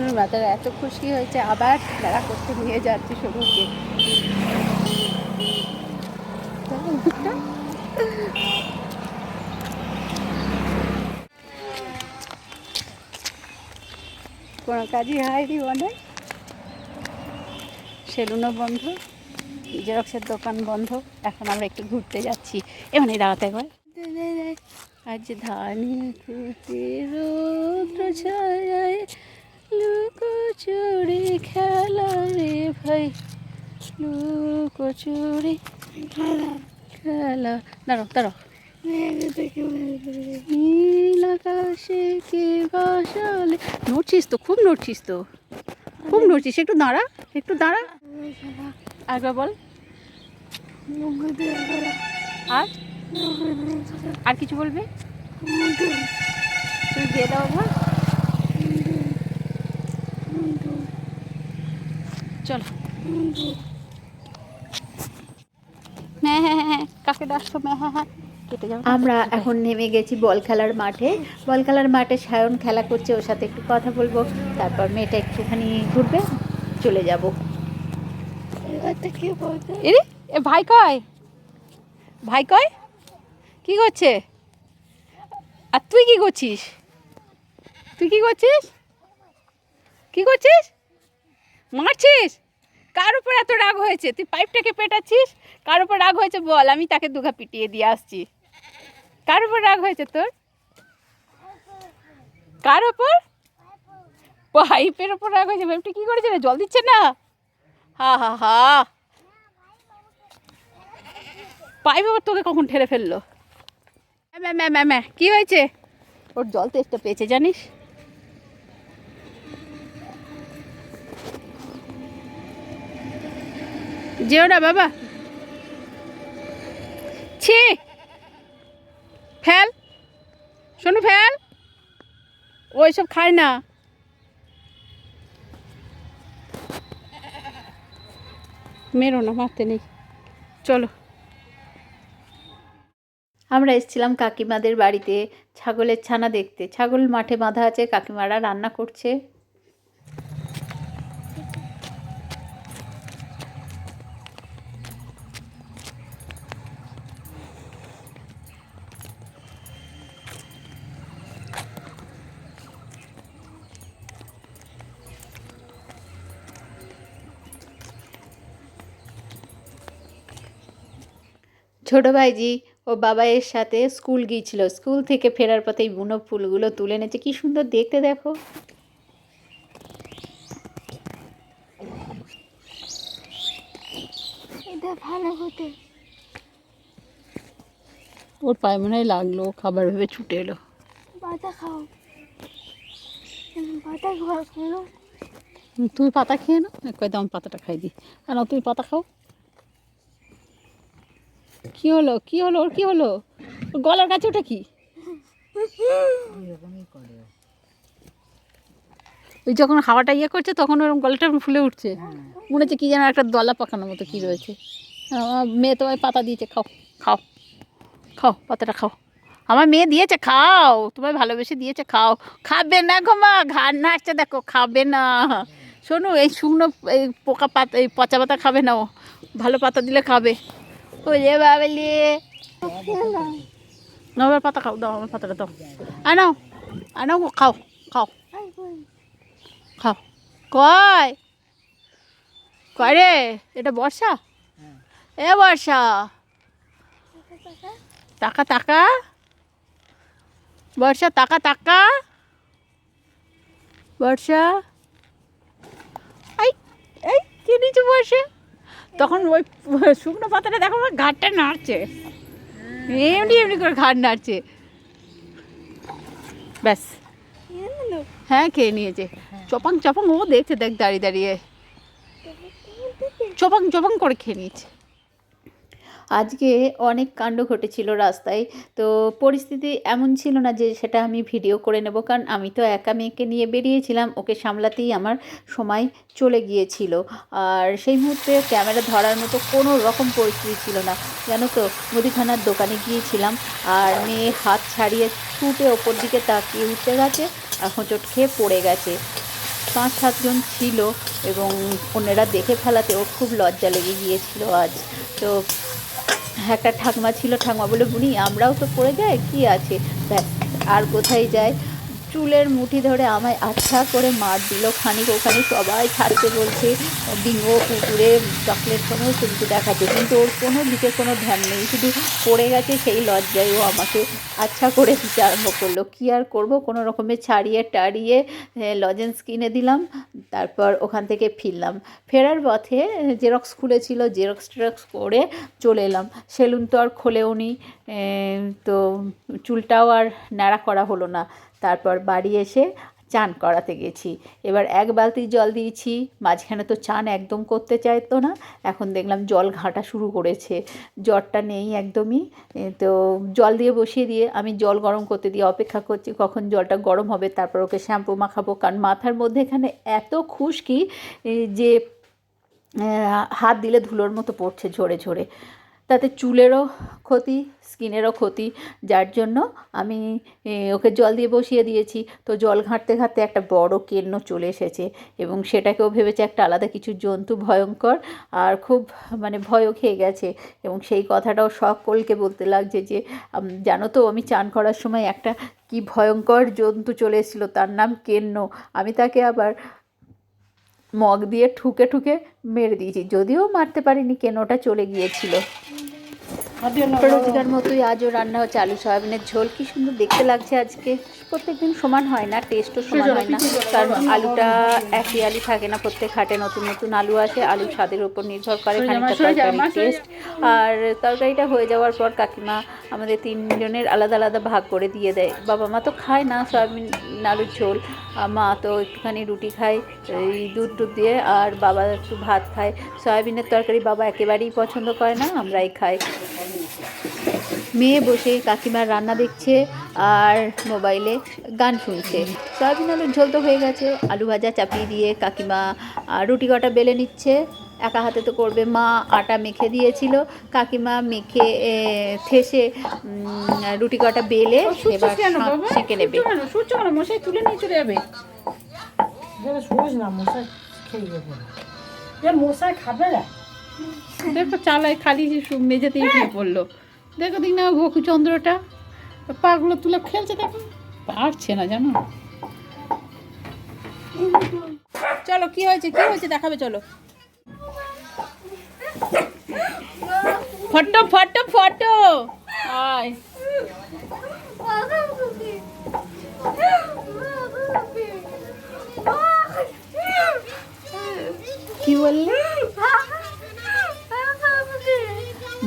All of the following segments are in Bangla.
সোনুর মাথার এত খুশি হয়েছে, আবার খেলা করতে নিয়ে যাচ্ছে মুখটা। কোনো কাজই হয়নি মনে হয়। সেলুনও বন্ধ, জেরক্সের দোকান বন্ধ, এখন আমরা একটু ঘুরতে যাচ্ছি এমনি দাঁড়াতে একবার আজ ধানি রৌদ্র ছায় লুকোচুরি খেলা রে ভাই। লুকোচুরি খেলা। দাঁড়ো দাঁড়ো নীল আকাশে কে বসালে? নড়ছিস তো, খুব নড়ছিস তো। খুব নড়ছিস, একটু দাঁড়া একটু দাঁড়া। আরেকবার বল। আর? আর কিছু বলবে? তুমি দিয়ে দাও চলো। হ্যাঁ হ্যাঁ হ্যাঁ হ্যাঁ কাকে ডাকছো? হ্যাঁ হ্যাঁ হ্যাঁ আমরা এখন নেমে গেছি বল খেলার মাঠে। বল খেলার মাঠে সায়ন খেলা করছে ওর সাথে একটু কথা বলব। তারপর মেয়েটা একটুখানি ঘুরবে চলে যাব। এ ভাই কয়? ভাই কয়? কি করছে? আর তুই কি করছিস? তুই কি করছিস? কি করছিস? মারছিস কার উপর এত রাগ হয়েছে তুই পাইপটাকে পেটাচ্ছিস কার উপর রাগ হয়েছে বল আমি তাকে দুঘা পিটিয়ে দিয়ে আসছি কার উপর রাগ হয়েছে তোর কার ওপর পাইপের ওপর রাগ হয়েছে পাইপটা কি করেছে জল দিচ্ছে না হা হা হা পাইপ আবার তোকে কখন ঠেলে ফেলল ম্যা ম্যা ম্যা ম্যা কি হয়েছে ওর জল তো তেষ্টা পেয়েছে জানিস যেও না, বাবা। ছি। ফেল। শোনো, ফেল। ওইসব খায় না। মেরো না, মারতে নেই। চলো। আমরা এসেছিলাম কাকিমাদের বাড়িতে ছাগলের ছানা দেখতে। ছাগল মাঠে বাঁধা আছে, কাকিমারা রান্না করছে। ছোট ভাইজি ও বাবাইয়ের সাথে স্কুল গিয়েছিল। স্কুল থেকে ফেরার পথে এই বুনো ফুলগুলো তুলে এনেছে। কি সুন্দর দেখতে দেখো। এটা ভালো হতে। ওর পায়ে মনে হয় লাগল খাবার ভেবে ছুটে এলো। পাতা খাও। পাতা খাও তুমি পাতা খেয়ে নাও। কয়ে দাম পাতাটা খাই দিই। আর নাও তুমি পাতা খাও। কি হলো? কি হলো? ওর কি হলো? গলার কাছে ওটা কি? ওই যখন হাওয়াটা ইয়ে করছে তখন ওরকম গলাটা ফুলে উঠছে। মনে হচ্ছে কি যেন একটা দলা পাকানোর মতো কি রয়েছে। মেয়ে তোমায় পাতা দিয়েছে খাও খাও খাও পাতাটা খাও। আমার মেয়ে দিয়েছে খাও তোমায় ভালোবেসে দিয়েছে খাও। খাবে না গো মা ঘাড় নাচছে দেখো খাবে না। শোনো এই শুকনো এই পোকা পাতা এই পচা পাতা খাবে না ও। ভালো পাতা দিলে খাবে। ওলে বাবলি নাও এবার পাতা খাও দাও আমার পাতাটা দাও আনাও আনাও গো, খাও খাও খাও কয় কয় রে এটা বর্ষা এ বর্ষা টাকা টাকা বর্ষা টাকা টাকা বর্ষা এই এই কি নিচু বর্ষা তখন ওই শুকনো পাতাটা দেখো ঘাটটা নাড়ছে। এমনি এমনি করে ঘাট নাড়ছে। ব্যাস। হ্যাঁ খেয়ে নিয়েছে। চপাং চপাং ও দেখছে, দেখ দাঁড়িয়ে দাঁড়িয়ে। চপাং চপাং করে খেয়ে নিয়েছে। আজকে অনেক কাণ্ড ঘটেছিল রাস্তায়। তো পরিস্থিতি এমন ছিল না যে সেটা আমি ভিডিও করে নেব। কারণ আমি তো একা মেয়েকে নিয়ে বেরিয়েছিলাম, ওকে সামলাতেই আমার সময় চলে গিয়েছিল। আর সেই মুহূর্তে ক্যামেরা ধরার মতো কোনো রকম পরিস্থিতি ছিল না। জানো তো, মুদিখানার দোকানে গিয়েছিলাম আর মেয়ে হাত ছাড়িয়ে ছুটে ওপর দিকে তাকিয়ে উঠতে গেছে আর হোঁচট খেয়ে পড়ে গেছে। পাঁচ সাতজন ছিল এবং অন্যেরা দেখে ফেলাতে ওর খুব লজ্জা লেগে গিয়েছিল আজ। তো একটা ঠাকমা ছিল, ঠাকমা বলে বুনি আমরাও তো পড়ে যাই, কি আছে? ব্যাস, আর কোথায় যায় চুলের মুঠি ধরে আমায় আচ্ছা করে মার দিল। খানিক ওখানে সবাই ছাড়তে বলছে বিঙ্গো কুকুরে চকলেট সমস্ত কিছু দেখাচ্ছে। কিন্তু ওর কোনো দিকে কোনো ধ্যান নেই, শুধু পড়ে গেছে সেই লজ্জায় ও আমাকে আচ্ছা করে দিতে আরম্ভ করল। কী আর করব? কোনো রকমে ছাড়িয়ে টাড়িয়ে লজেন্স কিনে দিলাম, তারপর ওখান থেকে ফিরলাম। ফেরার পথে জেরক্স খুলেছিল জেরক্স টেরক্স করে চলে এলাম। সেলুন তো আর খোলেও নি তো চুলটাও আর ন্যাড়া করা হলো না। তারপর বাড়ি এসে চান করাতে গেছি। এবার এক বালতি জল দিয়েছি, মাঝখানে তো চান একদম করতে চাইতো না, এখন দেখলাম জল ঘাঁটা শুরু করেছে। জ্বরটা নেই একদমই তো জল দিয়ে বসিয়ে দিয়ে আমি জল গরম করতে দিয়ে অপেক্ষা করছি, কখন জলটা গরম হবে তারপর ওকে শ্যাম্পু মাখাবো, কারণ মাথার মধ্যে এখানে এত খুশকি যে হাত দিলে ধুলোর মতো পড়ছে ঝরে ঝরে। তাতে চুলেরও ক্ষতি, স্কিনেরও ক্ষতি, যার জন্য আমি ওকে জল দিয়ে বসিয়ে দিয়েছি। তো জল ঘাঁটতে ঘাঁটতে একটা বড় কেন্ন চলে এসেছে এবং সেটাকেও ভেবেছে একটা আলাদা কিছু জন্তু ভয়ঙ্কর আর খুব মানে ভয়ও খেয়ে গেছে এবং সেই কথাটাও সকলকে বলতে লাগছে যে জানো তো আমি চান করার সময় একটা কি ভয়ঙ্কর জন্তু চলে এসেছিল, তার নাম কেন্ন। আমি তাকে আবার মগ দিয়ে ঠুকে ঠুকে মেরে দিয়েছি। যদিও মারতে পারিনি কেনটা চলে গিয়েছিল। রোজগার মতোই আজও রান্না হচ্ছে আলু সয়াবিনের ঝোল। কি সুন্দর দেখতে লাগছে আজকে। প্রত্যেকদিন সমান হয় না টেস্টও সমান হয় না। কারণ আলুটা একই আলু থাকে না প্রত্যেক হাটে নতুন নতুন আলু আসে। আলু স্বাদের উপর নির্ভর করে খানিকটা তরকারি টেস্ট আর তরকারিটা হয়ে যাওয়ার পর কাকিমা আমাদের তিনজনের আলাদা আলাদা ভাগ করে দিয়ে দেয়। বাবা মা তো খায় না সয়াবিন আলুর ঝোল। মা তো একটুখানি রুটি খায় এই দুধ টুধ দিয়ে। আর বাবা একটু ভাত খায়। সয়াবিনের তরকারি বাবা একেবারেই পছন্দ করে না আমরাই খাই। মেয়ে বসে কাকিমার রান্না দেখছে আর মোবাইলে গান শুনছে। সয়াবিন আলুর ঝোল তো হয়ে গেছে আলু ভাজা চাপিয়ে দিয়ে কাকিমা রুটি কটা বেলে নিচ্ছে। একা হাতে তো করবে মা আটা মেখে দিয়েছিল। কাকিমা মেখে থেসে রুটি কটা বেলে এবার সেঁকে নেবে। মশাই তুলে নিয়ে চলে যাবে। না মশাই খেয়ে যাবে। মশাই খাবে না। দেখো চালায় খালি মেঝেতেই শুয়ে পড়ল। দেখো দিক না গোকুচন্দ্রটা পাগুলো তুলে খেলছে দেখো। পারছে না জানো? চলো কি হয়েছে? কি হয়েছে? দেখাবে চলো। Photo photo photo! আয়। কি বললে?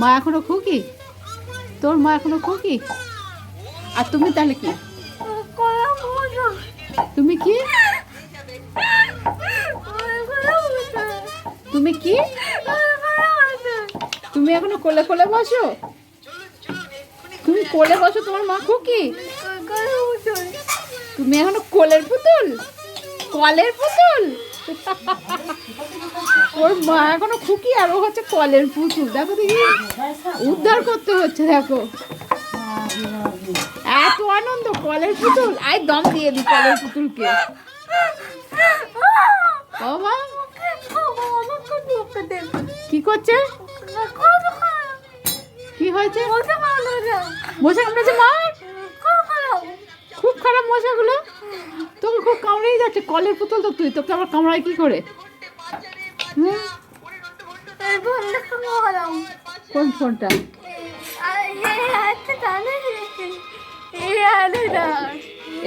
মা এখনও খুকি? তোর মা এখনও খুকি? আর তুমি তাহলে কি? তুমি কি? তুমি কি? তুমি এখনও কোলে কোলে বসো? তুমি কোলে বসো, তোমার মা খুকি? তুমি এখনও কোলের পুতুল? কলের পুতুল? ওর মা এখনও খুকি আর ও হচ্ছে কলের পুতুল। দেখো দেখি। উদ্ধার করতে হচ্ছে, দেখো। এত আনন্দ, কলের পুতুল? আই দম দিয়ে দি কলের পুতুলকে। বাবা। কি করছে? কি হয়েছে? মশা কামড়েছে মা খুব খারাপ মশাগুলো? তোকে খুব কামড়েই যাচ্ছে কলের পুতুল তো তুই তোকে আবার কামড়ায় কি করে? কোন ফোনটা?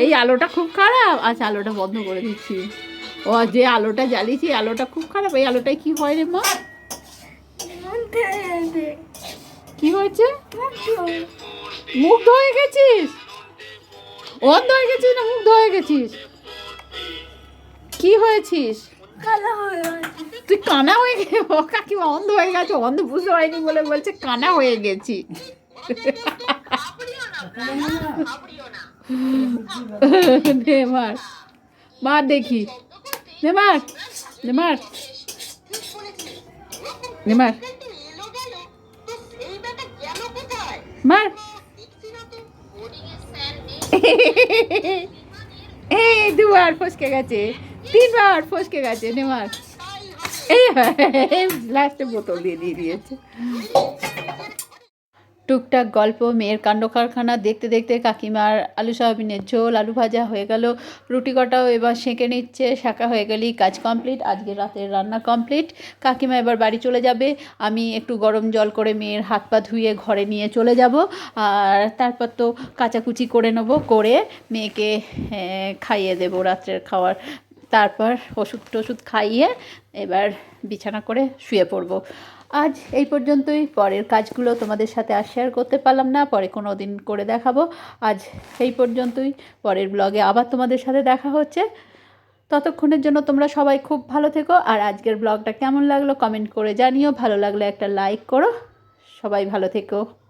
এই আলোটা খুব খারাপ। আচ্ছা আলোটা বন্ধ করে দিচ্ছি। ও যে আলোটা জ্বালিয়েছি আলোটা খুব খারাপ। এই আলোটায় কি হয় রে মা? কি হয়েছে? মুগ্ধ হয়ে গেছিস? অন্ধ হয়ে গেছিস না মুগ্ধ হয়ে গেছিস? কি হয়েছিস? তুই কানা হয়ে গে ও কাকিমা অন্ধ হয়ে গেছে অন্ধ বুঝতে পারিনি বলে বলছে কানা হয়ে গেছি। নে মার মার দেখি। নে মার নে মার। নে মার। মার। এই দুবার ফসকে গেছে তিনবার ফসকে গেছে নেমার এই লাস্টে বোতল দিয়ে দিয়ে দিয়েছে। টুকটাক গল্প, মেয়ের কাণ্ড কারখানা, দেখতে দেখতে কাকিমার আলু সয়াবিনের ঝোল, আলু ভাজা হয়ে গেল, রুটি কটাও এবার সেঁকে নিচ্ছে শাঁকা হয়ে গেলেই কাজ কমপ্লিট, আজকে রাতের রান্না কমপ্লিট, কাকিমা এবার বাড়ি চলে যাবে, আমি একটু গরম জল করে মেয়ের হাত পা ধুয়ে ঘরে নিয়ে চলে যাব, আর তারপর তো কাচাকুচি করে নেব, করে মেয়েকে খাইয়ে দেবো রাত্রের খাওয়ার তারপর ওষুধ টষুধ খাইয়ে এবার বিছানা করে শুয়ে পড়ব। আজ এই পর্যন্তই। পরের কাজগুলো তোমাদের সাথে আর শেয়ার করতে পারলাম না। পরে কোনো দিন করে দেখাবো। আজ এই পর্যন্তই। পরের ব্লগে আবার তোমাদের সাথে দেখা হচ্ছে। ততক্ষণের জন্য তোমরা সবাই খুব ভালো থেকো। আর আজকের ব্লগটা কেমন লাগল কমেন্ট করে জানিও। ভালো লাগলে একটা লাইক করো। সবাই ভালো থেকো।